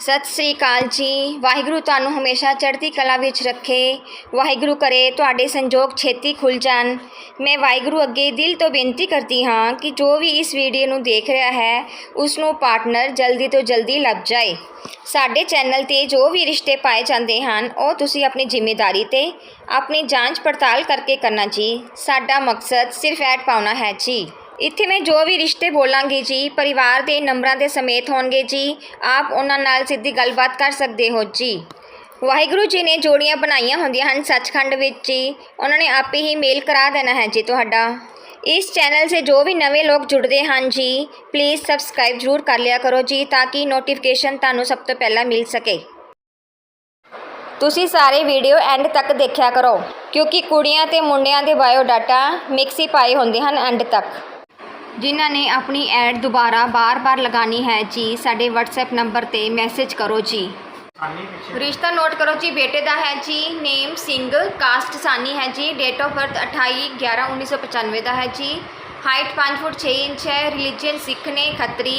ਸਤਿ ਸ੍ਰੀ ਅਕਾਲ ਜੀ। ਵਾਹਿਗੁਰੂ ਤੁਹਾਨੂੰ ਹਮੇਸ਼ਾ ਚੜ੍ਹਦੀ ਕਲਾ ਵਿੱਚ ਰੱਖੇ। ਵਾਹਿਗੁਰੂ ਕਰੇ ਤੁਹਾਡੇ ਸੰਜੋਗ ਛੇਤੀ ਖੁੱਲ ਜਾਣ। ਮੈਂ ਵਾਹਿਗੁਰੂ ਅੱਗੇ ਦਿਲ ਤੋਂ ਬੇਨਤੀ ਕਰਦੀ ਹਾਂ ਕਿ ਜੋ ਵੀ ਇਸ ਵੀਡੀਓ ਨੂੰ ਦੇਖ ਰਿਹਾ ਹੈ ਉਸ ਨੂੰ ਪਾਰਟਨਰ ਜਲਦੀ ਤੋਂ ਜਲਦੀ ਲੱਭ ਜਾਏ। ਸਾਡੇ ਚੈਨਲ ਤੇ ਜੋ ਵੀ ਰਿਸ਼ਤੇ ਪਾਏ ਜਾਂਦੇ ਹਨ, ਉਹ ਤੁਸੀਂ ਆਪਣੀ ਜ਼ਿੰਮੇਵਾਰੀ ਤੇ ਆਪਣੀ ਜਾਂਚ ਪੜਤਾਲ ਕਰਕੇ ਕਰਨਾ ਜੀ। ਸਾਡਾ ਮਕਸਦ ਸਿਰਫ ਐਡ ਪਾਉਣਾ ਹੈ ਜੀ। ਇੱਥੇ ਮੈਂ ਜੋ ਵੀ ਰਿਸ਼ਤੇ ਬੋਲਾਂਗੀ ਜੀ, ਪਰਿਵਾਰ ਦੇ ਨੰਬਰਾਂ ਦੇ ਸਮੇਤ ਹੋਣਗੇ ਜੀ, ਆਪ ਉਹਨਾਂ ਨਾਲ ਸਿੱਧੀ ਗੱਲਬਾਤ ਕਰ ਸਕਦੇ ਹੋ ਜੀ। ਵਾਹਿਗੁਰੂ ਜੀ ਨੇ ਜੋੜੀਆਂ ਬਣਾਈਆਂ ਹੁੰਦੀਆਂ ਹਨ ਸੱਚਖੰਡ ਵਿੱਚ ਜੀ, ਉਹਨਾਂ ਨੇ ਆਪੇ ਹੀ ਮੇਲ ਕਰਾ ਦੇਣਾ ਹੈ ਜੀ ਤੁਹਾਡਾ। ਇਸ ਚੈਨਲ ਸੇ ਜੋ ਵੀ ਨਵੇਂ ਲੋਕ ਜੁੜਦੇ ਹਨ ਜੀ ਪਲੀਜ਼ ਸਬਸਕ੍ਰਾਈਬ ਜ਼ਰੂਰ ਕਰ ਲਿਆ ਕਰੋ ਜੀ, ਤਾਂ ਕਿ ਨੋਟੀਫਿਕੇਸ਼ਨ ਤੁਹਾਨੂੰ ਸਭ ਤੋਂ ਪਹਿਲਾਂ ਮਿਲ ਸਕੇ। ਤੁਸੀਂ ਸਾਰੇ ਵੀਡੀਓ ਐਂਡ ਤੱਕ ਦੇਖਿਆ ਕਰੋ, ਕਿਉਂਕਿ ਕੁੜੀਆਂ ਤੇ ਮੁੰਡਿਆਂ ਦੇ ਬਾਇਓ ਡਾਟਾ ਮਿਕਸ ਹੀ ਪਾਏ ਹੁੰਦੇ ਹਨ ਐਂਡ ਤੱਕ। ਜਿਨ੍ਹਾਂ ਨੇ ਆਪਣੀ ਐਡ ਦੁਬਾਰਾ ਬਾਰ-ਬਾਰ ਲਗਾਣੀ ਹੈ ਜੀ, ਸਾਡੇ WhatsApp ਨੰਬਰ ਤੇ ਮੈਸੇਜ ਕਰੋ ਜੀ। ਰਿਸ਼ਤਾ ਨੋਟ ਕਰੋ ਜੀ, ਬੇਟੇ ਦਾ ਹੈ ਜੀ ਨੇਮ ਸਿੰਘ ਕਾਸਟ ਸਾਨੀ ਹੈ ਜੀ ਡੇਟ ਆਫ ਬਰਥ 28 11 1995 ਦਾ ਹੈ ਜੀ। ਹਾਈਟ 5 ਫੁੱਟ 6 ਇੰਚ ਹੈ ਰਿਲੀਜੀਅਨ ਸਿੱਖ ਨੇ Khatri.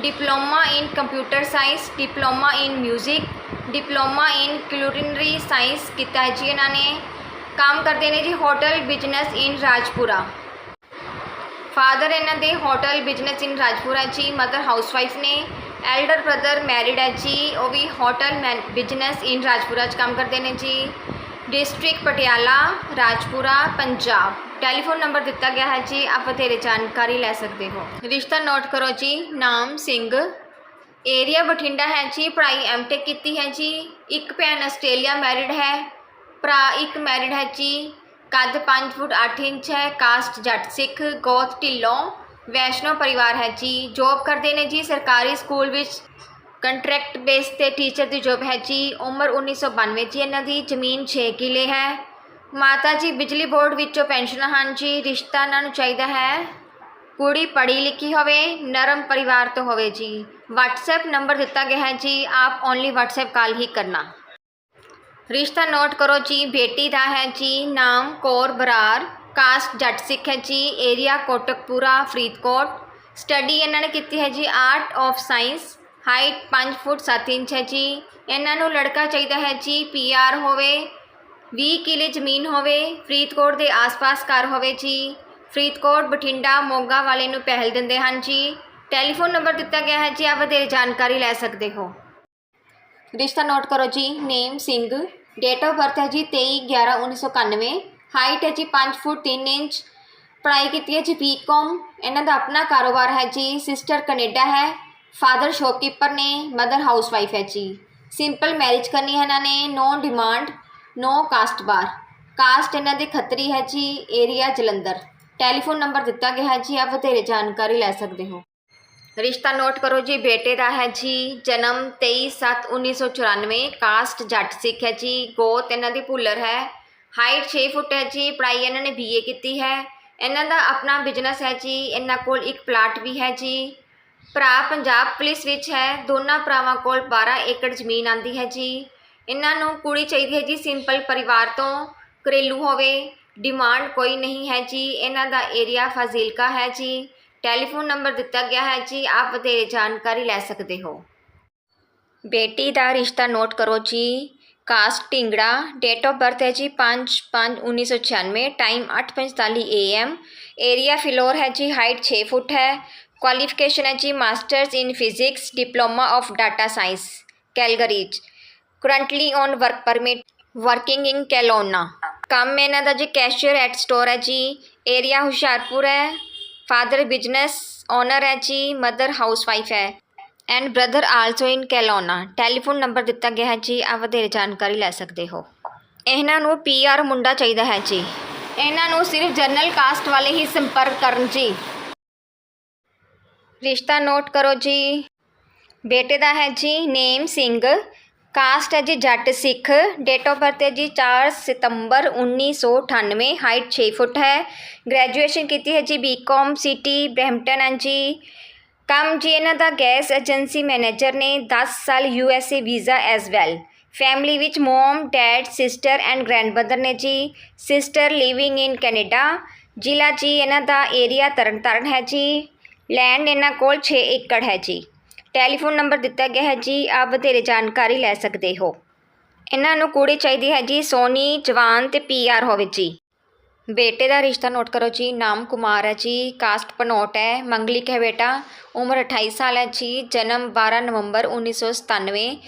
Diploma in computer science diploma in music diploma in culinary science ਕੀਤਾ ਹੈ ਜੀ ਇਹਨਾਂ ਨੇ। ਕੰਮ ਕਰਦੇ ਨੇ ਜੀ hotel business in Rajpura father ਇਹਨਾਂ ਦੇ ਹੋਟਲ ਬਿਜ਼ਨਸ ਇਨ ਰਾਜਪੁਰਾ ਜੀ ਮਦਰ ਹਾਊਸਵਾਈਫ ਨੇ ਐਲਡਰ ਬ੍ਰਦਰ ਮੈਰਿਡ ਹੈ ਜੀ, ਉਹ ਵੀ ਹੋਟਲ ਬਿਜ਼ਨਸ ਇਨ ਰਾਜਪੁਰਾ 'ਚ ਕੰਮ ਕਰਦੇ ਨੇ ਜੀ। District Patiala Rajpura Punjab telephone number ਦਿੱਤਾ ਗਿਆ ਹੈ ਜੀ, ਆਪ ਵਧੇਰੇ ਜਾਣਕਾਰੀ ਲੈ ਸਕਦੇ ਹੋ। ਰਿਸ਼ਤਾ ਨੋਟ ਕਰੋ ਜੀ, ਨਾਮ ਸਿੰਘ। ਏਰੀਆ ਬਠਿੰਡਾ ਹੈ ਜੀ, ਪੜ੍ਹਾਈ ਐਮਟੈਕ ਕੀਤੀ ਹੈ ਜੀ। ਇੱਕ ਭੈਣ ਆਸਟ੍ਰੇਲੀਆ ਮੈਰਿਡ ਹੈ, ਭਰਾ ਇੱਕ ਮੈਰਿਡ ਹੈ ਜੀ। ਕੱਦ 5 ਫੁੱਟ 8 ਇੰਚ ਹੈ, ਕਾਸਟ ਜੱਟ ਸਿੱਖ, ਗੋਤ ਢਿੱਲੋਂ, ਵੈਸ਼ਨੋ ਪਰਿਵਾਰ ਹੈ ਜੀ। ਜੋਬ ਕਰਦੇ ਨੇ ਜੀ ਸਰਕਾਰੀ ਸਕੂਲ ਵਿੱਚ। ਕੰਟਰੈਕਟ ਬੇਸ ਤੇ ਟੀਚਰ ਦੀ ਜੋਬ ਹੈ ਜੀ। ਉਮਰ 1992 ਜੀ ਇਹਨਾਂ ਦੀ, ਜ਼ਮੀਨ 6 ਕਿੱਲੇ ਹੈ। ਮਾਤਾ ਜੀ ਬਿਜਲੀ ਬੋਰਡ ਵਿੱਚੋਂ ਪੈਨਸ਼ਨ ਹਨ ਜੀ, ਰਿਸ਼ਤਾ ਇਹਨਾਂ ਨੂੰ ਚਾਹੀਦਾ ਹੈ। ਕੁੜੀ ਪੜ੍ਹੀ ਲਿਖੀ ਹੋਵੇ, ਨਰਮ ਪਰਿਵਾਰ ਤੋਂ ਹੋਵੇ ਜੀ। WhatsApp ਨੰਬਰ ਦਿੱਤਾ ਗਿਆ ਹੈ ਜੀ, ਆਪ ਓਨਲੀ WhatsApp ਕਾਲ ਹੀ ਕਰਨਾ। ਰਿਸ਼ਤਾ ਨੋਟ ਕਰੋ ਜੀ, ਬੇਟੀ ਦਾ ਹੈ ਜੀ, ਨਾਮ ਕੌਰ ਬਰਾਰ, ਕਾਸਟ ਜੱਟ ਸਿੱਖ ਹੈ ਜੀ, ਏਰੀਆ ਕੋਟਕਪੂਰਾ, ਫਰੀਦਕੋਟ। ਸਟੱਡੀ ਇਹਨਾਂ ਨੇ ਕੀਤੀ ਹੈ ਜੀ art of science height 5 foot 7 inch ਹੈ ਜੀ। ਇਹਨਾਂ ਨੂੰ ਲੜਕਾ ਚਾਹੀਦਾ ਹੈ ਜੀ ਪੀਆਰ ਹੋਵੇ 20 ਕਿੱਲੇ ਜ਼ਮੀਨ ਹੋਵੇ, ਫਰੀਦਕੋਟ ਦੇ ਆਸ-ਪਾਸ ਘਰ ਹੋਵੇ ਜੀ। ਫਰੀਦਕੋਟ, ਬਠਿੰਡਾ, ਮੋਗਾ ਵਾਲੇ ਨੂੰ ਪਹਿਲ ਦਿੰਦੇ ਹਨ ਜੀ। ਟੈਲੀਫੋਨ ਨੰਬਰ ਦਿੱਤਾ ਗਿਆ ਹੈ ਜੀ, ਆਪ ਵਧੇਰੇ ਜਾਣਕਾਰੀ ਲੈ ਸਕਦੇ ਹੋ। ਰਿਸ਼ਤਾ ਨੋਟ ਕਰੋ ਜੀ, name, Singh date of birth ਹੈ ਜੀ 23 11 1991 ਹਾਈਟ ਹੈ ਜੀ 5 ਫੁੱਟ 3 ਇੰਚ, ਪੜ੍ਹਾਈ ਕੀਤੀ ਹੈ ਜੀ ਬੀਕਾਮ ਇਹਨਾਂ ਦਾ ਆਪਣਾ ਕਾਰੋਬਾਰ ਹੈ ਜੀ ਸਿਸਟਰ ਕੈਨੇਡਾ ਹੈ ਫਾਦਰ ਸ਼ੌਪਕੀਪਰ ਨੇ ਮਦਰ ਹਾਊਸਵਾਈਫ ਹੈ ਜੀ। ਸਿੰਪਲ ਮੈਰਿਜ ਕਰਨੀ ਹੈ ਇਹਨਾਂ ਨੇ no demand no caste bar caste ਇਹਨਾਂ ਦੇ ਖੱਤਰੀ ਹੈ ਜੀ ਏਰੀਆ ਜਲੰਧਰ। ਟੈਲੀਫੋਨ ਨੰਬਰ ਦਿੱਤਾ ਗਿਆ ਹੈ ਜੀ, ਆਪ ਵਧੇਰੇ ਜਾਣਕਾਰੀ ਲੈ ਸਕਦੇ ਹੋ। ਰਿਸ਼ਤਾ ਨੋਟ ਕਰੋ ਜੀ, ਬੇਟੇ ਦਾ ਹੈ ਜੀ, ਜਨਮ 23/7/1994 ਕਾਸਟ ਜੱਟ ਸਿੱਖ ਹੈ ਜੀ, ਗੋਤ ਇਹਨਾਂ ਦੀ ਭੁੱਲਰ ਹੈ। ਹਾਈਟ 6 ਫੁੱਟ ਹੈ ਜੀ, ਪੜ੍ਹਾਈ ਇਹਨਾਂ ਨੇ ਬੀਏ ਕੀਤੀ ਹੈ। ਇਹਨਾਂ ਦਾ ਆਪਣਾ ਬਿਜ਼ਨਸ ਹੈ ਜੀ, ਇਹਨਾਂ ਕੋਲ ਇੱਕ ਪਲਾਟ ਵੀ ਹੈ ਜੀ। ਭਰਾ ਪੰਜਾਬ ਪੁਲਿਸ ਵਿੱਚ ਹੈ, ਦੋਨਾਂ ਭਰਾਵਾਂ ਕੋਲ 12 ਏਕੜ ਜ਼ਮੀਨ ਆਂਦੀ ਹੈ ਜੀ। ਇਹਨਾਂ ਨੂੰ ਕੁੜੀ ਚਾਹੀਦੀ ਹੈ ਜੀ ਸਿੰਪਲ ਪਰਿਵਾਰ ਤੋਂ ਘਰੇਲੂ ਹੋਵੇ। ਡਿਮਾਂਡ ਕੋਈ ਨਹੀਂ ਹੈ ਜੀ, ਇਹਨਾਂ ਦਾ ਏਰੀਆ ਫਾਜ਼ਿਲਕਾ ਹੈ ਜੀ। ਟੈਲੀਫੋਨ ਨੰਬਰ ਦਿੱਤਾ ਗਿਆ ਹੈ ਜੀ ਆਪ ਵਧੇਰੇ ਜਾਣਕਾਰੀ ਲੈ ਸਕਦੇ ਹੋ ਬੇਟੀ ਦਾ ਰਿਸ਼ਤਾ ਨੋਟ ਕਰੋ ਜੀ caste Dhingra date of birth ਹੈ ਜੀ 5/5/1996 ਟਾਈਮ 8:45 ਏਐਮ ਏਰੀਆ ਫਿਲੋਰ ਹੈ ਜੀ ਹਾਈਟ 6 ਫੁੱਟ ਹੈ ਕੁਆਲੀਫਿਕੇਸ਼ਨ ਹੈ ਜੀ masters in physics diploma of data science Calgary's currently on work permit working in Kelowna ਕੰਮ ਇਹਨਾਂ ਦਾ ਜੀ ਕੈਸ਼ੀਅਰ ਐਟ ਸਟੋਰ ਹੈ ਜੀ ਏਰੀਆ ਹੁਸ਼ਿਆਰਪੁਰ ਹੈ ਫਾਦਰ ਬਿਜ਼ਨਸ ਓਨਰ ਹੈ ਜੀ ਮਦਰ ਹਾਊਸਵਾਈਫ ਹੈ। And brother also in Kelowna telephone number ਦਿੱਤਾ ਗਿਆ ਹੈ ਜੀ ਆ ਵਧੇਰੇ ਜਾਣਕਾਰੀ ਲੈ ਸਕਦੇ ਹੋ। ਇਹਨਾਂ ਨੂੰ ਪੀਆਰ ਮੁੰਡਾ ਚਾਹੀਦਾ ਹੈ ਜੀ। ਇਹਨਾਂ ਨੂੰ ਸਿਰਫ ਜਨਰਲ ਕਾਸਟ ਵਾਲੇ ਹੀ ਸੰਪਰਕ ਕਰਨ ਜੀ। ਰਿਸ਼ਤਾ ਨੋਟ ਕਰੋ ਜੀ। ਬੇਟੇ ਦਾ ਹੈ ਜੀ ਨੇਮ ਸਿੰਘ। ਕਾਸਟ ਹੈ ਜੀ ਜੱਟ ਸਿੱਖ। ਡੇਟ ਆਫ ਬਰਥ ਹੈ ਜੀ 4 ਸਤੰਬਰ 1998 ਹਾਈਟ 6 ਫੁੱਟ ਹੈ। ਗ੍ਰੈਜੂਏਸ਼ਨ ਕੀਤੀ ਹੈ ਜੀ ਬੀਕਾਮ ਸਿਟੀ ਬ੍ਰੈਂਪਟਨ ਐਂਡ ਜੀ। ਕੰਮ ਜੀ ਇਹਨਾਂ ਦਾ ਗੈਸ ਏਜੰਸੀ ਮੈਨੇਜਰ ਨੇ 10 ਸਾਲ U S A visa as well family ਵਿੱਚ mom dad sister and grandmother ਨੇ ਜੀ। ਸਿਸਟਰ ਲਿਵਿੰਗ ਇਨ ਕੈਨੇਡਾ ਜ਼ਿਲ੍ਹਾ ਜੀ ਇਹਨਾਂ ਦਾ ਏਰੀਆ ਤਰਨਤਾਰਨ ਹੈ ਜੀ। ਲੈਂਡ ਇਹਨਾਂ ਕੋਲ 6 ਏਕੜ ਹੈ ਜੀ। ਟੈਲੀਫੋਨ ਨੰਬਰ ਦਿੱਤਾ ਗਿਆ ਹੈ ਜੀ, ਆਪ ਵਧੇਰੇ ਜਾਣਕਾਰੀ ਲੈ ਸਕਦੇ ਹੋ। ਇਹਨਾਂ ਨੂੰ ਕੁੜੀ ਚਾਹੀਦੀ ਹੈ ਜੀ, ਸੋਨੀ, ਜਵਾਨ ਤੇ ਪੀਆਰ ਹੋਵੇ ਜੀ। ਬੇਟੇ ਦਾ ਰਿਸ਼ਤਾ ਨੋਟ ਕਰੋ ਜੀ, ਨਾਮ ਕੁਮਾਰ ਹੈ ਜੀ, ਕਾਸਟ ਪਨੋਟ ਹੈ ਮੰਗਲਿਕ ਹੈ ਬੇਟਾ, ਉਮਰ 28 ਸਾਲ ਹੈ ਜੀ, ਜਨਮ 12 ਨਵੰਬਰ 1997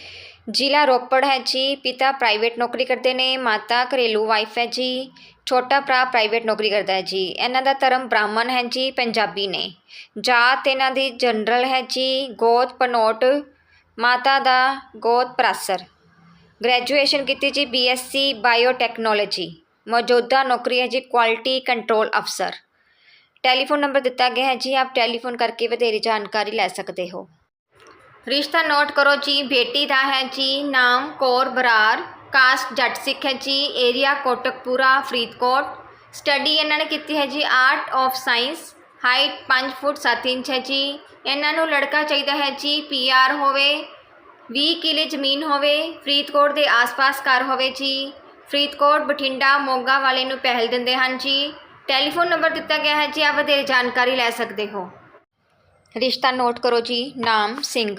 ਜ਼ਿਲ੍ਹਾ ਰੋਪੜ ਹੈ ਜੀ, ਪਿਤਾ ਪ੍ਰਾਈਵੇਟ ਨੌਕਰੀ ਕਰਦੇ ਨੇ, ਮਾਤਾ ਘਰੇਲੂ ਵਾਈਫ ਹੈ ਜੀ ਛੋਟਾ ਭਰਾ ਪ੍ਰਾਈਵੇਟ ਨੌਕਰੀ ਕਰਦਾ ਹੈ ਜੀ। ਇਹਨਾਂ ਦਾ ਧਰਮ ਬ੍ਰਾਹਮਣ ਹੈ ਜੀ, ਪੰਜਾਬੀ ਨੇ। ਜਾਤ ਇਹਨਾਂ ਦੀ ਜਨਰਲ ਹੈ ਜੀ, ਗੋਤ ਪਨੋਟ, ਮਾਤਾ ਦਾ ਗੋਤ ਪ੍ਰਾਸਰ। ਗ੍ਰੈਜੂਏਸ਼ਨ ਕੀਤੀ ਜੀ ਬੀਐਸਸੀ ਬਾਇਓਟੈਕਨੋਲੋਜੀ ਮੌਜੂਦਾ ਨੌਕਰੀ ਹੈ ਜੀ ਕੁਆਲਿਟੀ ਕੰਟਰੋਲ ਅਫਸਰ ਟੈਲੀਫੋਨ ਨੰਬਰ ਦਿੱਤਾ ਗਿਆ ਹੈ ਜੀ, ਆਪ ਟੈਲੀਫੋਨ ਕਰਕੇ ਵਧੇਰੇ ਜਾਣਕਾਰੀ ਲੈ ਸਕਦੇ ਹੋ। ਰਿਸ਼ਤਾ ਨੋਟ ਕਰੋ ਜੀ, ਬੇਟੀ ਦਾ ਹੈ ਜੀ, ਨਾਮ ਕੌਰ ਬਰਾਰ। ਕਾਸਟ ਜੱਟ ਸਿੱਖ ਹੈ ਜੀ, ਏਰੀਆ ਕੋਟਕਪੂਰਾ, ਫਰੀਦਕੋਟ। ਸਟੱਡੀ ਇਹਨਾਂ ਨੇ ਕੀਤੀ ਹੈ ਜੀ art of science height 5 foot 7 inch ਹੈ ਜੀ। ਇਹਨਾਂ ਨੂੰ ਲੜਕਾ ਚਾਹੀਦਾ ਹੈ ਜੀ ਪੀਆਰ ਹੋਵੇ 20 ਕਿਲੇ ਜ਼ਮੀਨ ਹੋਵੇ, ਫਰੀਦਕੋਟ ਦੇ ਆਸ-ਪਾਸ ਘਰ ਹੋਵੇ ਜੀ। ਫਰੀਦਕੋਟ, ਬਠਿੰਡਾ, ਮੋਗਾ ਵਾਲੇ ਨੂੰ ਪਹਿਲ ਦਿੰਦੇ ਹਨ ਜੀ। ਟੈਲੀਫੋਨ ਨੰਬਰ ਦਿੱਤਾ ਗਿਆ ਹੈ ਜੀ ਆਪ ਵਧੇਰੇ ਜਾਣਕਾਰੀ ਲੈ ਸਕਦੇ ਹੋ। ਰਿਸ਼ਤਾ ਨੋਟ ਕਰੋ ਜੀ, ਨਾਮ ਸਿੰਘ,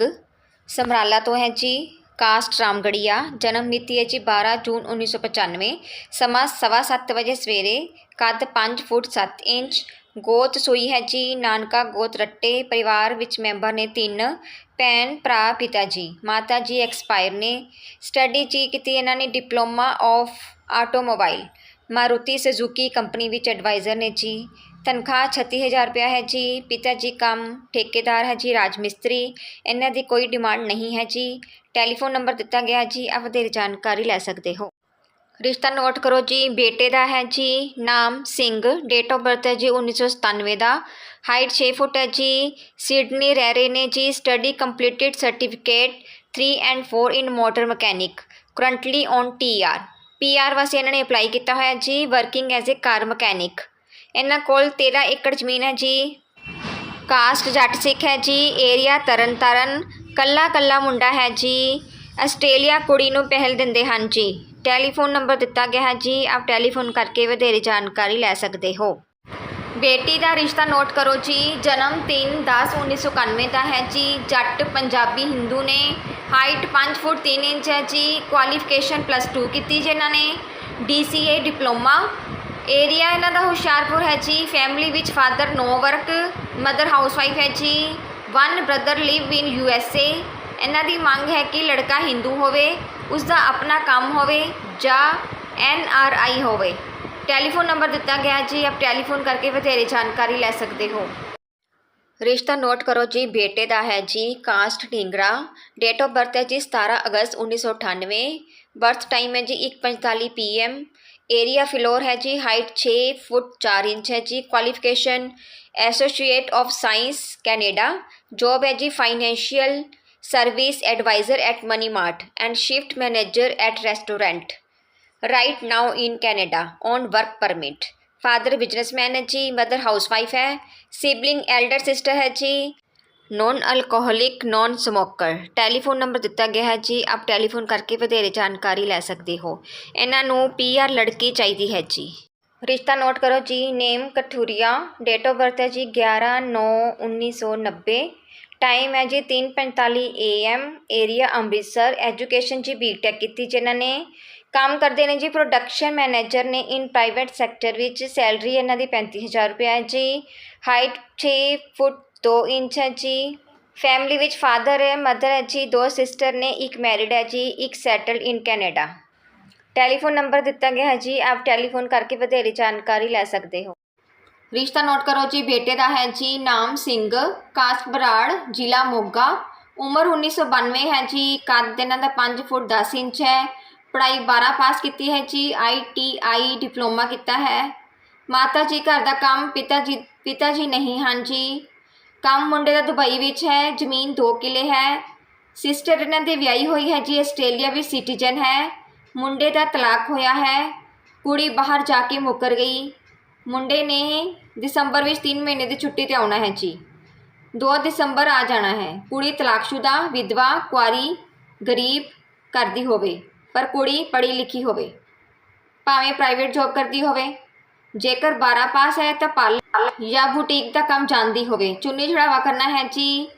ਸਮਰਾਲਾ ਤੋਂ ਹੈ ਜੀ। ਕਾਸਟ ਰਾਮਗੜੀਆ ਜਨਮ ਮਿਤੀ ਹੈ ਜੀ 12 ਜੂਨ 1995 ਸਮਾਂ ਸਵਾ ਸੱਤ ਵਜੇ ਸਵੇਰੇ ਕੱਦ 5 ਫੁੱਟ 7 ਇੰਚ ਗੋਤ ਸੂਈ ਹੈ ਜੀ ਨਾਨਕਾ ਗੋਤ ਰੱਟੇ ਪਰਿਵਾਰ ਵਿੱਚ ਮੈਂਬਰ ਨੇ ਤਿੰਨ ਭੈਣ ਭਰਾ ਪਿਤਾ ਜੀ ਮਾਤਾ ਜੀ ਐਕਸਪਾਇਰ ਨੇ ਸਟੱਡੀ ਜੀ ਕੀਤੀ ਇਹਨਾਂ ਨੇ diploma of automobile Maruti Suzuki company ਵਿੱਚ ਐਡਵਾਈਜ਼ਰ ਨੇ ਜੀ ਤਨਖਾਹ 36000 ਰੁਪਇਆ ਹੈ ਜੀ ਪਿਤਾ ਜੀ ਕੰਮ ਠੇਕੇਦਾਰ ਹੈ ਜੀ ਰਾਜ ਮਿਸਤਰੀ ਇਹਨਾਂ ਦੀ ਕੋਈ ਡਿਮਾਂਡ ਨਹੀਂ ਹੈ ਜੀ ਟੈਲੀਫੋਨ ਨੰਬਰ ਦਿੱਤਾ ਗਿਆ ਜੀ ਆਪ ਵਧੇਰੇ ਜਾਣਕਾਰੀ ਲੈ ਸਕਦੇ ਹੋ। ਰਿਸ਼ਤਾ ਨੋਟ ਕਰੋ ਜੀ, ਬੇਟੇ ਦਾ ਹੈ ਜੀ, ਨਾਮ ਸਿੰਘ ਡੇਟ ਆਫ ਬਰਥ ਹੈ ਜੀ 1997 ਦਾ। ਹਾਈਟ 6 ਫੁੱਟ ਹੈ ਜੀ, ਸਿਡਨੀ ਰਹਿ ਰਹੇ ਨੇ ਜੀ study completed certificate 3 and 4 in motor mechanic currently on TR PR ਵਾਸਤੇ ਇਹਨਾਂ ਨੇ ਅਪਲਾਈ ਕੀਤਾ ਹੋਇਆ ਜੀ working as a car mechanic ਇਹਨਾਂ ਕੋਲ 13 ਏਕੜ ਜ਼ਮੀਨ ਹੈ ਜੀ। ਕਾਸਟ ਜੱਟ ਸਿੱਖ ਹੈ ਜੀ ਏਰੀਆ ਤਰਨਤਾਰਨ ਕੱਲਾ ਕੱਲਾ ਮੁੰਡਾ ਹੈ ਜੀ। ਆਸਟ੍ਰੇਲੀਆ ਕੁੜੀ ਨੂੰ ਪਹਿਲ ਦਿੰਦੇ ਹਨ ਜੀ। ਟੈਲੀਫੋਨ ਨੰਬਰ ਦਿੱਤਾ ਗਿਆ ਹੈ ਜੀ। ਆਪ ਟੈਲੀਫੋਨ ਕਰਕੇ ਵਧੇਰੇ ਜਾਣਕਾਰੀ ਲੈ ਸਕਦੇ ਹੋ। ਬੇਟੀ ਦਾ ਰਿਸ਼ਤਾ ਨੋਟ ਕਰੋ ਜੀ। ਜਨਮ 3 10 1991 ਦਾ ਹੈ ਜੀ। ਜੱਟ ਪੰਜਾਬੀ ਹਿੰਦੂ ਨੇ ਹਾਈਟ 5 ਫੁੱਟ 3 ਇੰਚ ਹੈ ਜੀ। ਕੁਆਲੀਫਿਕੇਸ਼ਨ ਪਲੱਸ 2 ਕੀਤੀ ਜੀ ਇਹਨਾਂ ਨੇ। DCA diploma. ਏਰੀਆ ਇਹਨਾਂ ਦਾ ਹੁਸ਼ਿਆਰਪੁਰ ਹੈ ਜੀ। ਫੈਮਿਲੀ ਵਿੱਚ father no work mother housewife ਹੈ ਜੀ। One brother live in U S A ਇਹਨਾਂ ਦੀ ਮੰਗ ਹੈ ਕਿ ਲੜਕਾ ਹਿੰਦੂ ਹੋਵੇ ਉਸ ਦਾ ਆਪਣਾ ਕੰਮ ਹੋਵੇ, ਜਾਂ ਐਨ ਆਰ ਆਈ ਹੋਵੇ। ਟੈਲੀਫੋਨ ਨੰਬਰ ਦਿੱਤਾ ਗਿਆ ਹੈ ਜੀ, ਆਪ ਟੈਲੀਫੋਨ ਕਰਕੇ ਵਧੇਰੇ ਜਾਣਕਾਰੀ ਲੈ ਸਕਦੇ ਹੋ। ਰਿਸ਼ਤਾ ਨੋਟ ਕਰੋ ਜੀ, ਬੇਟੇ ਦਾ ਹੈ ਜੀ caste Dhingra. Date of birth ਹੈ ਜੀ 17 ਅਗਸਤ 1998 ਬਰਥ ਟਾਈਮ ਹੈ ਜੀ 1:45 ਪੀਐਮ ਏਰੀਆ ਫਿਲੋਰ ਹੈ ਜੀ ਹਾਈਟ 6 ਫੁੱਟ 4 ਇੰਚ ਹੈ ਜੀ। Qualification associate of science Canada job ਹੈ ਜੀ financial service advisor at Money Mart and shift manager at restaurant right now in Canada on work permit father businessman ਹੈ ਜੀ ਮਦਰ ਹਾਊਸਵਾਈਫ ਹੈ sibling elder sister ਹੈ ਜੀ non alcoholic non smoker telephone number ਦਿੱਤਾ ਗਿਆ ਹੈ ਜੀ। ਆਪ ਟੈਲੀਫੋਨ ਕਰਕੇ ਵਧੇਰੇ ਜਾਣਕਾਰੀ ਲੈ ਸਕਦੇ ਹੋ। ਇਹਨਾਂ ਨੂੰ ਪੀਆਰ ਲੜਕੀ ਚਾਹੀਦੀ ਹੈ ਜੀ। ਰਿਸ਼ਤਾ ਨੋਟ ਕਰੋ ਜੀ। Name Kathuria. Date of birth ਹੈ ਜੀ। 11 9 1990 ਟਾਈਮ ਹੈ ਜੀ 3:45 ਏਐਮ ਏਰੀਆ ਅੰਮ੍ਰਿਤਸਰ। ਐਜੂਕੇਸ਼ਨ ਜੀ ਬੀਟੈਕ ਕੀਤੀ ਜਿਨ੍ਹਾਂ ਨੇ। ਕੰਮ ਕਰਦੇ ਨੇ ਜੀ ਪ੍ਰੋਡਕਸ਼ਨ ਮੈਨੇਜਰ ਨੇ ਇਨ ਪ੍ਰਾਈਵੇਟ ਸੈਕਟਰ ਵਿੱਚ। ਸੈਲਰੀ ਇਹਨਾਂ ਦੀ 35000 ਰੁਪਏ ਹੈ ਜੀ। ਹਾਈਟ 6 ਫੁੱਟ 2 ਇੰਚ ਹੈ ਜੀ। ਫੈਮਿਲੀ ਵਿੱਚ ਫਾਦਰ ਹੈ ਮਦਰ ਹੈ ਜੀ। ਦੋ ਸਿਸਟਰ ਨੇ, ਇੱਕ ਮੈਰਿਡ ਹੈ ਜੀ, ਇੱਕ settled in Canada telephone number ਦਿੱਤਾ ਗਿਆ ਹੈ ਜੀ। ਆਪ ਟੈਲੀਫੋਨ ਕਰਕੇ ਵਧੇਰੇ ਜਾਣਕਾਰੀ ਲੈ ਸਕਦੇ ਹੋ। ਰਿਸ਼ਤਾ ਨੋਟ ਕਰੋ ਜੀ, ਬੇਟੇ ਦਾ ਹੈ ਜੀ ਨਾਮ ਸਿੰਘ ਕਾਸਟ ਬਰਾੜ, ਜ਼ਿਲ੍ਹਾ ਮੋਗਾ। ਉਮਰ 1992 ਹੈ ਜੀ, ਕੱਦ ਇਹਨਾਂ ਦਾ 5 ਫੁੱਟ 10 ਇੰਚ ਹੈ। ਪੜ੍ਹਾਈ 12 ਪਾਸ ਕੀਤੀ ਹੈ ਜੀ ਆਈਟੀਆਈ ਡਿਪਲੋਮਾ ਕੀਤਾ ਹੈ। ਮਾਤਾ ਜੀ ਘਰ ਦਾ ਕੰਮ ਪਿਤਾ ਜੀ ਪਿਤਾ ਜੀ ਨਹੀਂ ਹਨ ਜੀ। ਕੰਮ ਮੁੰਡੇ ਦਾ ਦੁਬਈ ਵਿੱਚ ਹੈ, ਜ਼ਮੀਨ 2 ਕਿੱਲੇ ਹੈ। ਸਿਸਟਰ ਇਹਨਾਂ ਦੇ ਵਿਆਹੀ ਹੋਈ ਹੈ ਜੀ, ਆਸਟ੍ਰੇਲੀਆ ਵਿੱਚ ਸਿਟੀਜ਼ਨ ਹੈ। ਮੁੰਡੇ ਦਾ ਤਲਾਕ ਹੋਇਆ ਹੈ। ਕੁੜੀ ਬਾਹਰ ਜਾ ਕੇ ਮੁੱਕਰ ਗਈ। ਮੁੰਡੇ ਨੇ ਦਸੰਬਰ ਵਿੱਚ 3 ਮਹੀਨੇ ਦੀ ਛੁੱਟੀ ਤੇ ਆਉਣਾ ਹੈ ਜੀ। 2 ਦਸੰਬਰ ਆ ਜਾਣਾ ਹੈ। ਕੁੜੀ ਤਲਾਕਸ਼ੁਦਾ, ਵਿਧਵਾ, ਕੁਆਰੀ, ਗਰੀਬ ਕਰਦੀ ਹੋਵੇ, ਪਰ ਕੁੜੀ ਪੜ੍ਹੀ ਲਿਖੀ ਹੋਵੇ। ਭਾਵੇਂ ਪ੍ਰਾਈਵੇਟ ਜੌਬ ਕਰਦੀ ਹੋਵੇ। ਜੇਕਰ 12 ਪਾਸ ਹੈ ਤਾਂ ਪਾਰਲਰ ਜਾਂ ਬੁਟੀਕ ਦਾ ਕੰਮ ਜਾਣਦੀ ਹੋਵੇ। ਚੁੰਨੀ ਚੜਾਵਾ ਕਰਨਾ ਹੈ ਜੀ।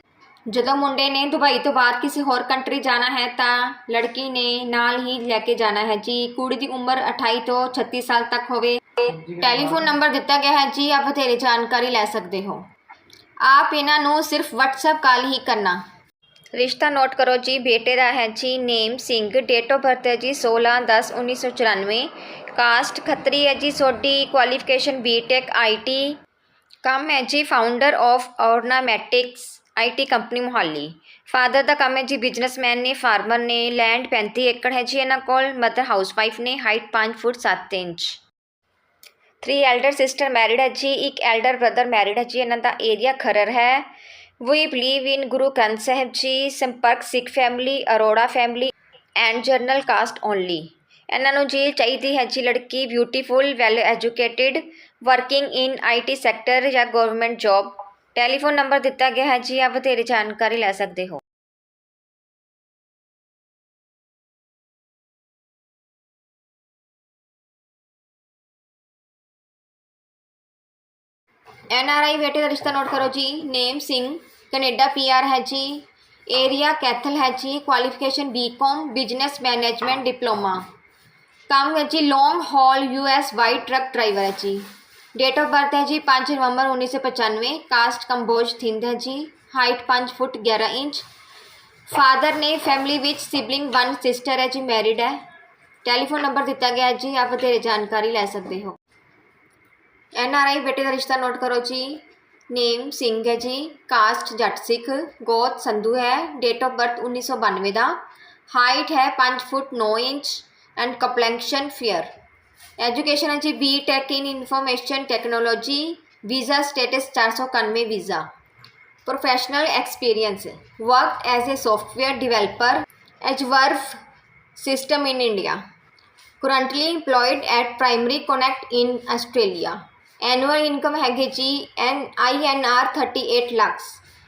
ਜਦੋਂ ਮੁੰਡੇ ਨੇ ਦੁਬਈ ਤੋਂ ਬਾਅਦ ਕਿਸੇ ਹੋਰ ਕੰਟਰੀ ਜਾਣਾ ਹੈ ਤਾਂ ਲੜਕੀ ਨੇ ਨਾਲ ਹੀ ਲੈ ਕੇ ਜਾਣਾ ਹੈ ਜੀ। ਕੁੜੀ ਦੀ ਉਮਰ 28 ਤੋਂ 36 ਸਾਲ ਤੱਕ ਹੋਵੇ। ਟੈਲੀਫੋਨ ਨੰਬਰ ਦਿੱਤਾ ਗਿਆ ਹੈ, ਜੀ ਆਪ ਬਥੇਰੀ ਜਾਣਕਾਰੀ ਲੈ ਸਕਦੇ ਹੋ। ਆਪ ਇਹਨਾਂ ਨੂੰ ਸਿਰਫ WhatsApp ਕਾਲ ਹੀ ਕਰਨਾ। ਰਿਸ਼ਤਾ ਨੋਟ ਕਰੋ ਜੀ, ਬੇਟੇ ਦਾ ਹੈ ਜੀ name Singh date of birth ਹੈ ਜੀ 16 10 1994 ਕਾਸਟ ਖੱਤਰੀ ਹੈ ਜੀ ਸੋਡੀ ਕੁਆਲੀਫਿਕੇਸ਼ਨ ਬੀਟੈਕ ਆਈਟੀ ਕੰਮ ਹੈ ਜੀ founder of Ornamatics IT company Mohali. Father ਦਾ ਕੰਮ ਹੈ ਜੀ ਬਿਜ਼ਨਸਮੈਨ ਨੇ ਫਾਰਮਰ ਨੇ ਲੈਂਡ 35 ਏਕੜ ਹੈ ਜੀ ਇਹਨਾਂ ਕੋਲ ਮਦਰ ਹਾਊਸਵਾਈਫ ਨੇ height 5 foot 7 inch. Three elder sister married ਹੈ ਜੀ, ਇੱਕ ਐਲਡਰ ਬ੍ਰਦਰ ਮੈਰਿਡ ਹੈ ਜੀ, ਇਹਨਾਂ ਦਾ ਏਰੀਆ ਖਰਰ ਹੈ। ਵੀ ਬਲੀਵ ਇਨ ਗੁਰੂ ਗ੍ਰੰਥ ਸਾਹਿਬ ਜੀ, ਸੰਪਰਕ Sikh family Arora family and general caste only ਇਹਨਾਂ ਨੂੰ ਜੀ ਚਾਹੀਦੀ ਹੈ ਜੀ, ਲੜਕੀ beautiful well educated working in IT sector ਜਾਂ ਗਵਰਨਮੈਂਟ ਜੌਬ ਟੈਲੀਫੋਨ ਨੰਬਰ ਦਿੱਤਾ ਗਿਆ ਹੈ ਜੀ, ਆਪ ਬਥੇਰੀ ਜਾਣਕਾਰੀ ਲੈ ਸਕਦੇ ਹੋ। ਐਨ ਆਰ ਆਈ ਬੇਟੇ ਦਾ ਰਿਸ਼ਤਾ ਨੋਟ ਕਰੋ ਜੀ name Singh Canada P R ਹੈ ਜੀ ਏਰੀਆ ਕੈਥਲ ਹੈ ਜੀ qualification BCom business management diploma ਕੰਮ ਹੈ ਜੀ long haul U S Y truck driver ਹੈ ਜੀ। ਡੇਟ ਆਫ ਬਰਥ ਹੈ ਜੀ 5 ਨਵੰਬਰ 1995 ਕਾਸਟ ਕੰਬੋਜ ਥਿੰਦ ਹੈ ਜੀ ਹਾਈਟ 5 ਫੁੱਟ 11 ਇੰਚ। ਫਾਦਰ ਨੇ ਫੈਮਿਲੀ ਵਿੱਚ ਸਿਬਲਿੰਗ 1 ਸਿਸਟਰ ਹੈ ਜੀ ਮੈਰਿਡ ਹੈ। ਟੈਲੀਫੋਨ ਨੰਬਰ ਦਿੱਤਾ ਗਿਆ ਹੈ ਜੀ, ਆਪ ਬਥੇਰੇ ਜਾਣਕਾਰੀ ਲੈ ਸਕਦੇ ਹੋ ਐਨ ਆਰ ਆਈ ਬੇਟੇ ਦਾ ਰਿਸ਼ਤਾ ਨੋਟ ਕਰੋ ਜੀ ਨੇਮ ਸਿੰਘ ਹੈ ਜੀ ਕਾਸਟ ਜੱਟ ਸਿੱਖ ਗੋਤ ਸੰਧੂ ਹੈ ਡੇਟ ਆਫ ਬਰਥ 1992 ਦਾ ਹਾਈਟ ਹੈ 5 foot 9 inch and complexion fair education ਹੈ ਜੀ B tech in information technology visa status 491 visa professional experience worked as a software developer at Verve system in India currently employed at Primary Connect in Australia annual income ਹੈਗੀ ਜੀ N INR 38 lakh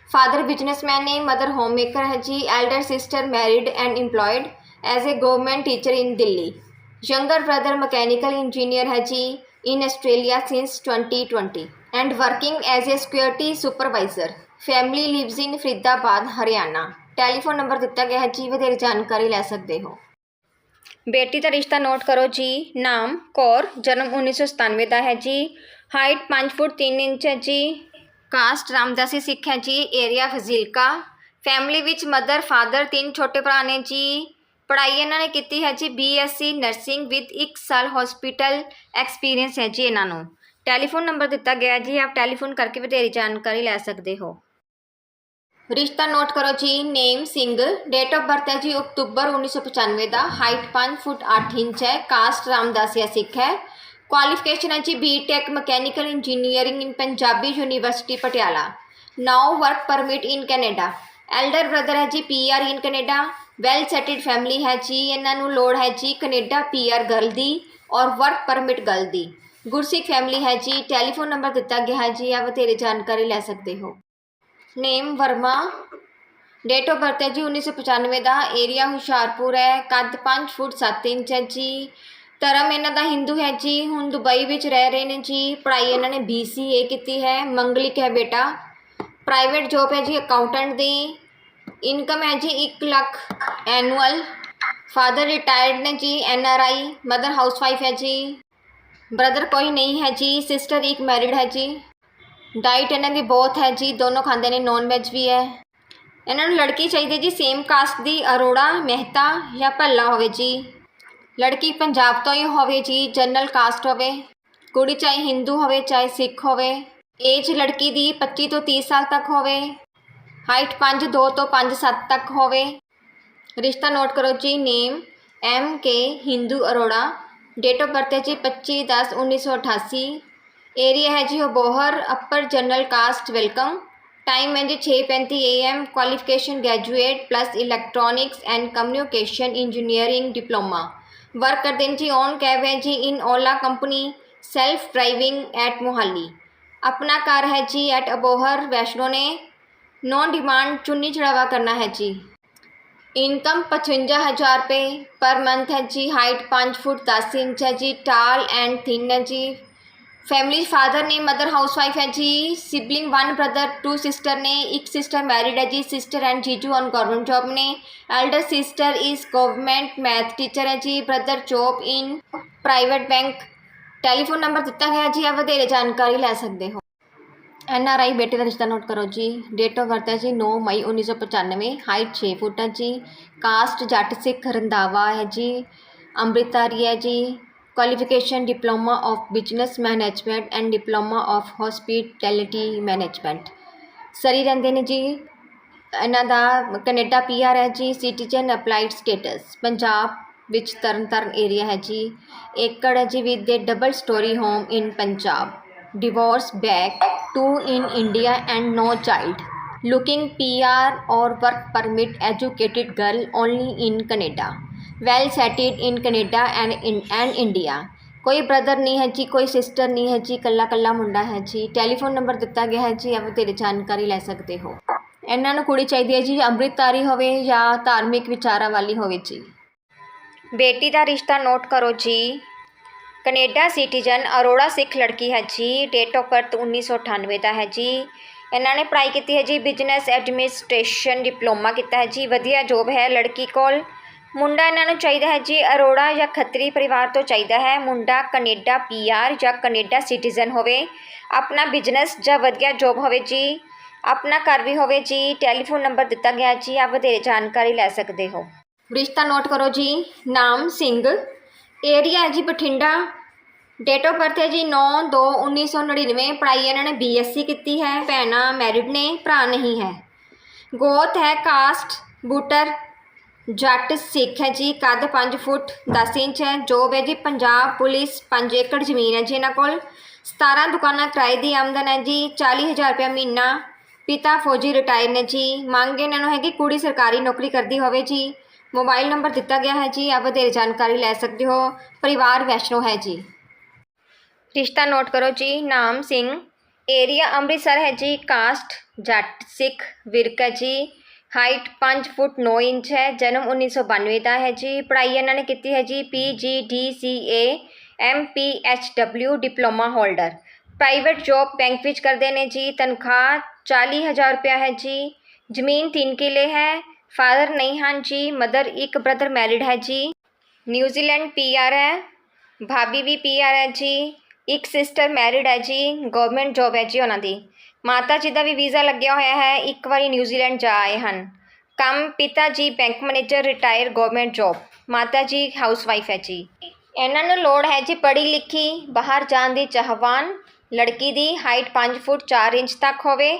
father businessman ਨੇ mother homemaker ਹੈ ਜੀ elder sister married and EMPLOYED as a government teacher in Delhi younger brother mechanical engineer ਹੈ ਜੀ in Australia since 2020 and working as a security supervisor family lives in Faridabad Haryana telephone number ਦਿੱਤਾ ਗਿਆ ਹੈ ਜੀ ਵਧੇਰੇ ਜਾਣਕਾਰੀ ਲੈ ਸਕਦੇ ਹੋ ਬੇਟੀ ਦਾ ਰਿਸ਼ਤਾ ਨੋਟ ਕਰੋ ਜੀ ਨਾਮ ਕੌਰ ਜਨਮ 1997 ਦਾ ਹੈ ਜੀ ਹਾਈਟ 5 ਫੁੱਟ 3 ਇੰਚ ਹੈ ਜੀ। ਕਾਸਟ ਰਾਮਦਾਸੀ ਸਿੱਖ ਹੈ ਜੀ ਏਰੀਆ ਫਜ਼ਿਲਕਾ। ਫੈਮਿਲੀ ਵਿੱਚ ਮਦਰ ਫਾਦਰ ਤਿੰਨ ਛੋਟੇ ਭਰਾ ਨੇ ਜੀ। ਪੜ੍ਹਾਈ ਇਹਨਾਂ ਨੇ ਕੀਤੀ ਹੈ ਜੀ ਬੀਐਸਸੀ ਨਰਸਿੰਗ ਵਿਦ 1 ਸਾਲ ਹਸਪੀਟਲ ਐਕਸਪੀਰੀਅੰਸ ਹੈ ਜੀ ਇਹਨਾਂ ਨੂੰ। ਟੈਲੀਫੋਨ ਨੰਬਰ ਦਿੱਤਾ ਗਿਆ ਜੀ, ਆਪ ਟੈਲੀਫੋਨ ਕਰਕੇ ਵਧੇਰੀ ਜਾਣਕਾਰੀ ਲੈ ਸਕਦੇ ਹੋ। ਰਿਸ਼ਤਾ ਨੋਟ ਕਰੋ ਜੀ name Singh date of birth ਹੈ ਜੀ, ਅਕਤੂਬਰ 1995 ਦਾ ਹਾਈਟ 5 ਫੁੱਟ 8 ਇੰਚ ਹੈ, ਕਾਸਟ ਰਾਮਦਾਸੀਆ ਸਿੱਖ ਹੈ। ਕੁਆਲੀਫਿਕੇਸ਼ਨ ਹੈ ਜੀ BTech mechanical engineering in Punjabi university Patiala now work permit in Canada elder brother ਹੈ ਜੀ PR in Canada well settled family ਹੈ ਜੀ, ਇਹਨਾਂ ਨੂੰ ਲੋੜ ਹੈ ਜੀ ਕੈਨੇਡਾ ਪੀਆਰ ਗਰਲ ਦੀ ਔਰ ਵਰਕ ਪਰਮਿਟ ਗਰਲ ਦੀ। ਗੁਰਸਿੱਖ ਫੈਮਿਲੀ ਹੈ ਜੀ ਟੈਲੀਫੋਨ ਨੰਬਰ ਦਿੱਤਾ ਗਿਆ ਹੈ ਜੀ ਆਪ ਵਧੇਰੇ ਜਾਣਕਾਰੀ ਲੈ ਸਕਦੇ ਹੋ। Name Verma date of birth ਹੈ ਜੀ 1995 ਦਾ। ਏਰੀਆ ਹੁਸ਼ਿਆਰਪੁਰ ਹੈ ਕੱਦ 5 ਫੁੱਟ 7 ਇੰਚ ਹੈ ਜੀ। ਧਰਮ ਇਹਨਾਂ ਦਾ ਹਿੰਦੂ ਹੈ ਜੀ, ਹੁਣ ਦੁਬਈ ਵਿੱਚ ਰਹਿ ਰਹੇ ਨੇ ਜੀ, ਪੜ੍ਹਾਈ ਇਹਨਾਂ ਨੇ ਬੀ ਸੀ ਏ ਕੀਤੀ ਹੈ, ਮੰਗਲਿਕ ਹੈ ਬੇਟਾ। ਪ੍ਰਾਈਵੇਟ ਜੋਬ ਹੈ ਜੀ ਅਕਾਊਂਟੈਂਟ ਦੀ। ਇਨਕਮ ਹੈ ਜੀ 1 ਲੱਖ ਐਨੂਅਲ ਫਾਦਰ ਰਿਟਾਇਰਡ ਨੇ ਜੀ N R I mother housewife ਹੈ ਜੀ। ਬ੍ਰਦਰ ਕੋਈ ਨਹੀਂ ਹੈ ਜੀ ਸਿਸਟਰ ਇੱਕ ਮੈਰਿਡ ਹੈ ਜੀ। ਡਾਈਟ ਇਹਨਾਂ ਦੀ ਬਹੁਤ ਹੈ ਜੀ, ਦੋਨੋਂ ਖਾਂਦੇ ਨੇ ਨੌਨ ਵੈਜ ਵੀ ਹੈ। ਇਹਨਾਂ ਨੂੰ ਲੜਕੀ ਚਾਹੀਦੀ ਜੀ ਸੇਮ ਕਾਸਟ ਦੀ ਅਰੋੜਾ, ਮਹਿਤਾ ਜਾਂ ਭੱਲਾ ਹੋਵੇ ਜੀ। ਲੜਕੀ ਪੰਜਾਬ ਤੋਂ ਹੀ ਹੋਵੇ ਜੀ ਜਨਰਲ ਕਾਸਟ ਹੋਵੇ ਕੁੜੀ ਚਾਹੇ ਹਿੰਦੂ ਹੋਵੇ ਚਾਹੇ ਸਿੱਖ ਹੋਵੇ ਏਜ ਲੜਕੀ ਦੀ 25 ਤੋਂ 30 ਸਾਲ ਤੱਕ ਹੋਵੇ ਹਾਈਟ 5 2 ਤੋਂ 5 7 ਤੱਕ ਹੋਵੇ ਰਿਸ਼ਤਾ ਨੋਟ ਕਰੋ ਜੀ name M K Hindu Arora date of birth ਹੈ ਜੀ 25 10 1988 ਏਰੀਆ ਹੈ ਜੀ Abohar upper general caste welcome time ਹੈ ਜੀ 6:35 AM qualification graduate plus electronics and communication engineering diploma work करते हैं जी ऑन कैब है जी in Ola company self driving at Mohali अपना कार है जी एट अबोहर वैष्णो ने नॉन डिमांड चुन्नी चढ़ावा करना है जी इनकम पचवंजा हज़ार रुपये पर मंथ है जी हाइट पाँच फुट दस इंच है जी टाल एंड थिन है जी ਫੈਮਿਲੀ ਫਾਦਰ ਨੇ ਮਦਰ ਹਾਊਸਵਾਈਫ ਹੈ ਜੀ। Sibling one brother two sister ਨੇ। ਇੱਕ ਸਿਸਟਰ ਮੈਰਿਡ ਹੈ ਜੀ। ਸਿਸਟਰ ਐਂਡ ਜੀਜੂ ਔਨ ਗਵਰਨਮੈਂਟ ਜੌਬ ਨੇ। Elder sister is government math teacher ਹੈ ਜੀ। Brother job in private bank telephone number ਦਿੱਤਾ ਗਿਆ ਜੀ। ਆ ਵਧੇਰੇ ਜਾਣਕਾਰੀ ਲੈ ਸਕਦੇ ਹੋ। ਐਨ ਆਰ ਆਈ ਬੇਟੇ ਦਾ ਰਿਸ਼ਤਾ ਨੋਟ ਕਰੋ ਜੀ। ਡੇਟ ਆਫ ਬਰਥ ਹੈ ਜੀ। 9 ਮਈ 1995 ਹਾਈਟ 6 ਫੁੱਟ ਹੈ ਜੀ। ਕਾਸਟ ਜੱਟ ਸਿੱਖ ਰੰਧਾਵਾ ਹੈ ਜੀ। ਅੰਮ੍ਰਿਤਾਰੀ ਹੈ ਜੀ। Qualification diploma of business management and diploma of hospitality management Surrey ਰਹਿੰਦੇ ਨੇ ਜੀ ਇਹਨਾਂ ਦਾ ਕੈਨੇਡਾ ਪੀਆਰ ਹੈ ਜੀ ਸਿਟੀਜ਼ਨ ਅਪਲਾਈਡ ਸਟੇਟਸ ਪੰਜਾਬ ਵਿੱਚ ਤਰਨਤਾਰਨ ਏਰੀਆ ਹੈ ਜੀ ਏਕੜ ਹੈ ਜੀ with the double story home in Punjab divorce back to in India and no child. Looking PR or work permit educated girl only in Canada. Well settled in Canada and in, and India. ਕੋਈ brother ਨਹੀਂ ਹੈ ਜੀ, ਕੋਈ sister ਨਹੀਂ ਹੈ ਜੀ ਕੱਲਾ ਕੱਲਾ ਮੁੰਡਾ ਹੈ ਜੀ। ਟੈਲੀਫੋਨ ਨੰਬਰ ਦਿੱਤਾ ਗਿਆ ਹੈ ਜੀ ਆਪ ਤੇਰੇ ਜਾਣਕਾਰੀ ਲੈ ਸਕਦੇ ਹੋ। ਇਹਨਾਂ ਨੂੰ ਕੁੜੀ ਚਾਹੀਦੀ ਹੈ ਜੀ, ਅੰਮ੍ਰਿਤਧਾਰੀ ਹੋਵੇ ਜਾਂ ਧਾਰਮਿਕ ਵਿਚਾਰਾਂ ਵਾਲੀ ਹੋਵੇ ਜੀ। ਬੇਟੀ ਦਾ ਰਿਸ਼ਤਾ ਨੋਟ ਕਰੋ ਜੀ। ਕੈਨੇਡਾ ਸਿਟੀਜ਼ਨ ਅਰੋੜਾ ਸਿੱਖ ਲੜਕੀ ਹੈ ਜੀ ਡੇਟ ਆਫ ਬਰਥ 1998 ਦਾ ਹੈ ਜੀ। ਇਹਨਾਂ ਨੇ ਪੜ੍ਹਾਈ ਕੀਤੀ ਹੈ ਜੀ ਬਿਜ਼ਨਸ ਐਡਮਿਨਿਸਟ੍ਰੇਸ਼ਨ ਡਿਪਲੋਮਾ ਕੀਤਾ ਹੈ ਜੀ। ਵਧੀਆ ਜੋਬ ਹੈ ਲੜਕੀ ਕੋਲ। ਮੁੰਡਾ ਇਹਨਾਂ ਨੂੰ ਚਾਹੀਦਾ ਹੈ ਜੀ, ਅਰੋੜਾ ਜਾਂ ਖੱਤਰੀ ਪਰਿਵਾਰ ਤੋਂ ਚਾਹੀਦਾ ਹੈ। ਮੁੰਡਾ ਕੈਨੇਡਾ ਪੀਆਰ ਜਾਂ ਕੈਨੇਡਾ ਸਿਟੀਜ਼ਨ ਹੋਵੇ। ਆਪਣਾ ਬਿਜ਼ਨਸ ਜਾਂ ਵਧੀਆ ਜੋਬ ਹੋਵੇ ਜੀ। ਆਪਣਾ ਘਰ ਵੀ ਹੋਵੇ ਜੀ। ਟੈਲੀਫੋਨ ਨੰਬਰ ਦਿੱਤਾ ਗਿਆ ਜੀ। ਆਪ ਵਧੇਰੇ ਜਾਣਕਾਰੀ ਲੈ ਸਕਦੇ ਹੋ। ਰਿਸ਼ਤਾ ਨੋਟ ਕਰੋ ਜੀ। ਨਾਮ ਸਿੰਘ। ਏਰੀਆ ਹੈ ਜੀ ਬਠਿੰਡਾ। ਡੇਟ ਆਫ ਬਰਥ ਹੈ ਜੀ 9 2 1999 ਪੜ੍ਹਾਈ ਇਹਨਾਂ ਨੇ ਬੀਐਸਸੀ ਕੀਤੀ ਹੈ। ਭੈਣਾਂ ਮੈਰਿਡ ਨੇ, ਭਰਾ ਨਹੀਂ ਹੈ। ਗੋਤ ਹੈ ਕਾਸਟ ਬੂਟਰ ਜੱਟ ਸਿੱਖ ਹੈ ਜੀ, ਕੱਦ 5 ਫੁੱਟ 10 ਇੰਚ ਹੈ ਜੋਬ ਹੈ ਜੀ, ਪੰਜਾਬ ਪੁਲਿਸ 5 ਏਕੜ ਜ਼ਮੀਨ ਹੈ ਜੀ ਇਹਨਾਂ ਕੋਲ। 17 ਦੁਕਾਨਾਂ ਕਿਰਾਏ ਦੀ ਆਮਦਨ ਹੈ ਜੀ 40000 ਰੁਪਏ ਮਹੀਨਾ। ਪਿਤਾ ਫੌਜੀ ਰਿਟਾਇਰ ਨੇ ਜੀ, ਮੰਗ ਇਹਨਾਂ ਨੂੰ ਹੈ ਕਿ ਕੁੜੀ ਸਰਕਾਰੀ ਨੌਕਰੀ ਕਰਦੀ ਹੋਵੇ ਜੀ। ਮੋਬਾਈਲ ਨੰਬਰ ਦਿੱਤਾ ਗਿਆ ਹੈ ਜੀ, ਆਪ ਵਧੇਰੇ ਜਾਣਕਾਰੀ ਲੈ ਸਕਦੇ ਹੋ। ਪਰਿਵਾਰ ਵੈਸ਼ਨੋ ਹੈ ਜੀ। ਰਿਸ਼ਤਾ ਨੋਟ ਕਰੋ ਜੀ, ਨਾਮ ਸਿੰਘ। ਏਰੀਆ ਅੰਮ੍ਰਿਤਸਰ ਹੈ ਜੀ, ਕਾਸਟ ਜੱਟ ਸਿੱਖ, ਵਿਰਕ ਹੈ ਜੀ। ਹਾਈਟ 5 ਫੁੱਟ 9 ਇੰਚ ਹੈ, ਜਨਮ 1992 ਦਾ ਹੈ ਜੀ। ਪੜ੍ਹਾਈ ਇਹਨਾਂ ਨੇ ਕੀਤੀ ਹੈ ਜੀ P G D C A, M P H W diploma holder. Private job bank ਵਿੱਚ ਕਰਦੇ ਨੇ ਜੀ, ਤਨਖਾਹ 40000 ਰੁਪਇਆ ਹੈ ਜੀ। ਜ਼ਮੀਨ 3 ਕਿੱਲੇ ਹੈ, ਫਾਦਰ ਨਹੀਂ ਹਨ ਜੀ, ਮਦਰ ਇੱਕ ਬ੍ਰਦਰ ਮੈਰਿਡ ਹੈ ਜੀ। ਨਿਊਜ਼ੀਲੈਂਡ ਪੀਆਰ ਹੈ, ਭਾਬੀ ਵੀ ਪੀਆਰ ਹੈ ਜੀ। ਇੱਕ ਸਿਸਟਰ ਮੈਰਿਡ ਹੈ ਜੀ, ਗਵਰਨਮੈਂਟ ਜੌਬ ਹੈ ਜੀ ਉਹਨਾਂ ਦੀ। ਮਾਤਾ ਜੀ ਦਾ ਵੀ ਵੀਜ਼ਾ ਲੱਗਿਆ ਹੋਇਆ ਹੈ, ਇੱਕ ਵਾਰੀ ਨਿਊਜ਼ੀਲੈਂਡ ਜਾ ਆਏ ਹਨ। ਕੰਮ ਪਿਤਾ ਜੀ bank manager retire government job ਮਾਤਾ ਜੀ ਹਾਊਸਵਾਈਫ ਹੈ ਜੀ। ਇਹਨਾਂ ਨੂੰ ਲੋੜ ਹੈ ਜੀ ਪੜ੍ਹੀ ਲਿਖੀ, ਬਾਹਰ ਜਾਣ ਦੀ ਚਾਹਵਾਨ, ਲੜਕੀ ਦੀ ਹਾਈਟ 5 ਫੁੱਟ 4 ਇੰਚ ਤੱਕ ਹੋਵੇ।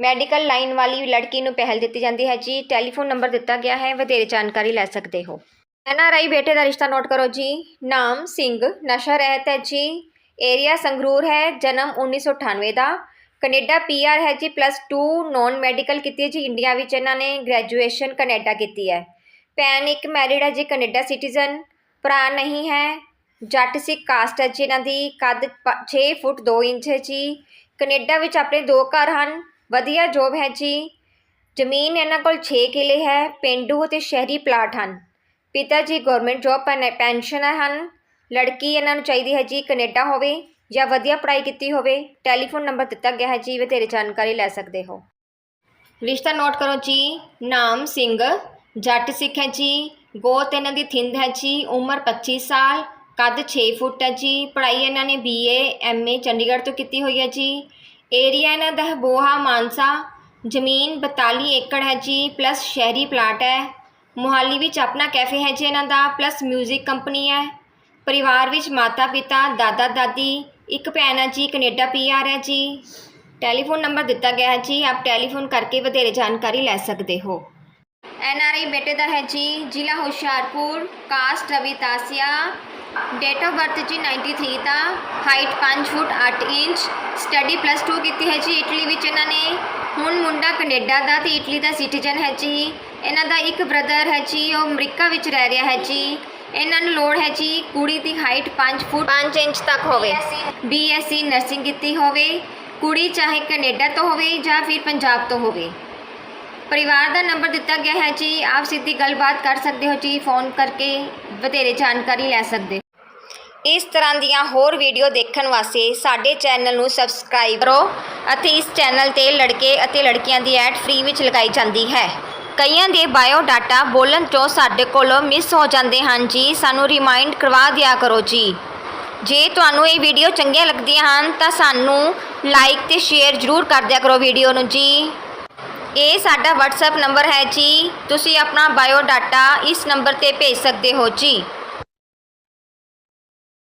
ਮੈਡੀਕਲ ਲਾਈਨ ਵਾਲੀ ਲੜਕੀ ਨੂੰ ਪਹਿਲ ਦਿੱਤੀ ਜਾਂਦੀ ਹੈ ਜੀ। ਟੈਲੀਫੋਨ ਨੰਬਰ ਦਿੱਤਾ ਗਿਆ ਹੈ, ਵਧੇਰੇ ਜਾਣਕਾਰੀ ਲੈ ਸਕਦੇ ਹੋ। ਐਨ ਆਰ ਬੇਟੇ ਦਾ ਰਿਸ਼ਤਾ ਨੋਟ ਕਰੋ ਜੀ। ਨਾਮ ਸਿੰਘ, ਨਸ਼ਾ ਰਹਿਤ ਹੈ ਜੀ। ਏਰੀਆ ਸੰਗਰੂਰ ਹੈ, ਜਨਮ 1998 ਦਾ। ਕੈਨੇਡਾ ਪੀਆਰ ਹੈ ਜੀ, ਪਲੱਸ 2 ਨੌਨ ਮੈਡੀਕਲ ਕੀਤੀ ਹੈ ਜੀ, ਇੰਡੀਆ ਵਿੱਚ ਇਹਨਾਂ ਨੇ ਗ੍ਰੈਜੂਏਸ਼ਨ ਕੈਨੇਡਾ ਕੀਤੀ ਹੈ। ਭੈਣ ਇੱਕ ਮੈਰਿਡ ਹੈ ਜੀ, ਕੈਨੇਡਾ ਸਿਟੀਜ਼ਨ, ਭਰਾ ਨਹੀਂ ਹੈ, ਜੱਟ ਸਿੱਖ ਕਾਸਟ ਹੈ ਜੀ ਇਹਨਾਂ ਦੀ, ਕੱਦ 6 ਫੁੱਟ 2 ਇੰਚ ਹੈ ਜੀ। ਕੈਨੇਡਾ ਵਿੱਚ ਆਪਣੇ ਦੋ ਘਰ ਹਨ, ਵਧੀਆ ਜੋਬ ਹੈ ਜੀ। ਜ਼ਮੀਨ ਇਹਨਾਂ ਕੋਲ 6 ਕਿੱਲੇ ਹੈ, ਪਿੰਡੂ ਅਤੇ ਸ਼ਹਿਰੀ ਪਲਾਟ ਹਨ। ਪਿਤਾ ਜੀ ਗਵਰਨਮੈਂਟ ਜੌਬ ਪੈਨਸ਼ਨਰ ਹਨ। ਲੜਕੀ ਇਹਨਾਂ ਨੂੰ ਚਾਹੀਦੀ ਹੈ ਜੀ ਕੈਨੇਡਾ ਹੋਵੇ ਜਾਂ ਵਧੀਆ ਪੜ੍ਹਾਈ ਕੀਤੀ ਹੋਵੇ, ਟੈਲੀਫੋਨ ਨੰਬਰ ਦਿੱਤਾ ਗਿਆ ਹੈ ਜੀ ਵਧੇਰੇ ਜਾਣਕਾਰੀ ਲੈ ਸਕਦੇ ਹੋ। ਰਿਸ਼ਤਾ ਨੋਟ ਕਰੋ ਜੀ, ਨਾਮ ਸਿੰਘ, ਜੱਟ ਸਿੱਖ ਹੈ ਜੀ, ਗੋਤ ਇਹਨਾਂ ਦੀ ਥਿੰਦ ਹੈ ਜੀ, ਉਮਰ 25 ਸਾਲ, ਕੱਦ 6 ਫੁੱਟ ਹੈ ਜੀ, ਪੜ੍ਹਾਈ ਇਹਨਾਂ ਨੇ ਬੀਏ ਐਮਏ ਚੰਡੀਗੜ੍ਹ ਤੋਂ ਕੀਤੀ ਹੋਈ ਹੈ ਜੀ। ਏਰੀਆ ਇਹਨਾਂ ਦਾ ਹੈ ਬੋਹਾ, ਮਾਨਸਾ, ਜ਼ਮੀਨ 42 ਏਕੜ ਹੈ ਜੀ, ਪਲੱਸ ਸ਼ਹਿਰੀ ਪਲਾਟ ਹੈ। ਮੁਹਾਲੀ ਵਿੱਚ ਆਪਣਾ ਕੈਫੇ ਹੈ ਜੀ ਇਹਨਾਂ ਦਾ, ਪਲੱਸ 뮤직 ਕੰਪਨੀ ਹੈ। ਪਰਿਵਾਰ ਵਿੱਚ ਮਾਤਾ ਪਿਤਾ, ਦਾਦਾ ਦਾਦੀ, ਇੱਕ ਭੈਣ ਹੈ ਜੀ, ਕੈਨੇਡਾ ਪੀਆਰ ਹੈ ਜੀ। ਟੈਲੀਫੋਨ ਨੰਬਰ ਦਿੱਤਾ ਗਿਆ ਹੈ ਜੀ, ਆਪ ਟੈਲੀਫੋਨ ਕਰਕੇ ਵਧੇਰੇ ਜਾਣਕਾਰੀ ਲੈ ਸਕਦੇ ਹੋ। ਐਨ ਆਰ ਆਈ ਬੇਟੇ ਦਾ ਹੈ ਜੀ, ਜ਼ਿਲ੍ਹਾ Hoshiarpur, caste Ravidasia. Date of birth ਜੀ 93 ਦਾ height 5 foot 8 inch study plus 2 ਕੀਤੀ ਹੈ ਜੀ ਇਟਲੀ ਵਿੱਚ ਇਹਨਾਂ ਨੇ। ਹੁਣ ਮੁੰਡਾ ਕੈਨੇਡਾ ਦਾ ਤੇ ਇਟਲੀ ਦਾ ਸਿਟੀਜ਼ਨ ਹੈ ਜੀ। ਇਹਨਾਂ ਦਾ ਇੱਕ ਬ੍ਰਦਰ ਹੈ ਜੀ, ਉਹ ਅਮਰੀਕਾ ਵਿੱਚ ਰਹਿ ਰਿਹਾ ਹੈ ਜੀ। ਇਹਨਾਂ ਨੂੰ ਲੋੜ ਹੈ ਜੀ ਕੁੜੀ ਦੀ ਹਾਈਟ 5 ਫੁੱਟ 5 ਇੰਚ ਤੱਕ ਹੋਵੇ। ਬੀਐਸਸੀ ਨਰਸਿੰਗ ਕੀਤੀ ਹੋਵੇ ਕੁੜੀ ਚਾਹੇ ਕੈਨੇਡਾ ਤੋਂ ਹੋਵੇ ਜਾਂ ਫਿਰ ਪੰਜਾਬ ਤੋਂ ਹੋਵੇ। ਪਰਿਵਾਰ ਦਾ ਨੰਬਰ ਦਿੱਤਾ ਗਿਆ ਹੈ ਜੀ ਆਪ ਸਿੱਧੀ ਗੱਲਬਾਤ ਕਰ ਸਕਦੇ ਹੋ ਜੀ ਫੋਨ ਕਰਕੇ ਵਧੇਰੇ ਜਾਣਕਾਰੀ ਲੈ ਸਕਦੇ ਇਸ ਤਰ੍ਹਾਂ ਦੀਆਂ ਹੋਰ ਵੀਡੀਓ ਦੇਖਣ ਵਾਸਤੇ ਸਾਡੇ ਚੈਨਲ ਨੂੰ ਸਬਸਕ੍ਰਾਈਬ ਕਰੋ ਅਤੇ ਇਸ ਚੈਨਲ ਤੇ ਲੜਕੇ ਅਤੇ ਲੜਕੀਆਂ ਦੀ ਐਡ ਫ੍ਰੀ ਵਿੱਚ ਲਗਾਈ ਜਾਂਦੀ ਹੈ। ਕਈਆਂ ਦੇ ਬਾਇਓ ਡਾਟਾ ਬੋਲਣ 'ਚੋਂ ਸਾਡੇ ਕੋਲੋਂ ਮਿਸ ਹੋ ਜਾਂਦੇ ਹਨ ਜੀ। ਸਾਨੂੰ ਰਿਮਾਈਂਡ ਕਰਵਾ ਦਿਆ ਕਰੋ ਜੀ। ਜੇ ਤੁਹਾਨੂੰ ਇਹ ਵੀਡੀਓ ਚੰਗੀਆਂ ਲੱਗਦੀਆਂ ਹਨ, ਤਾਂ ਸਾਨੂੰ ਲਾਈਕ ਤੇ ਸ਼ੇਅਰ ਜ਼ਰੂਰ ਕਰ ਦਿਆ ਕਰੋ ਵੀਡੀਓ ਨੂੰ ਜੀ। ਇਹ ਸਾਡਾ WhatsApp ਨੰਬਰ ਹੈ ਜੀ। ਤੁਸੀਂ ਆਪਣਾ ਬਾਇਓ ਡਾਟਾ ਇਸ ਨੰਬਰ ਤੇ ਭੇਜ ਸਕਦੇ ਹੋ ਜੀ।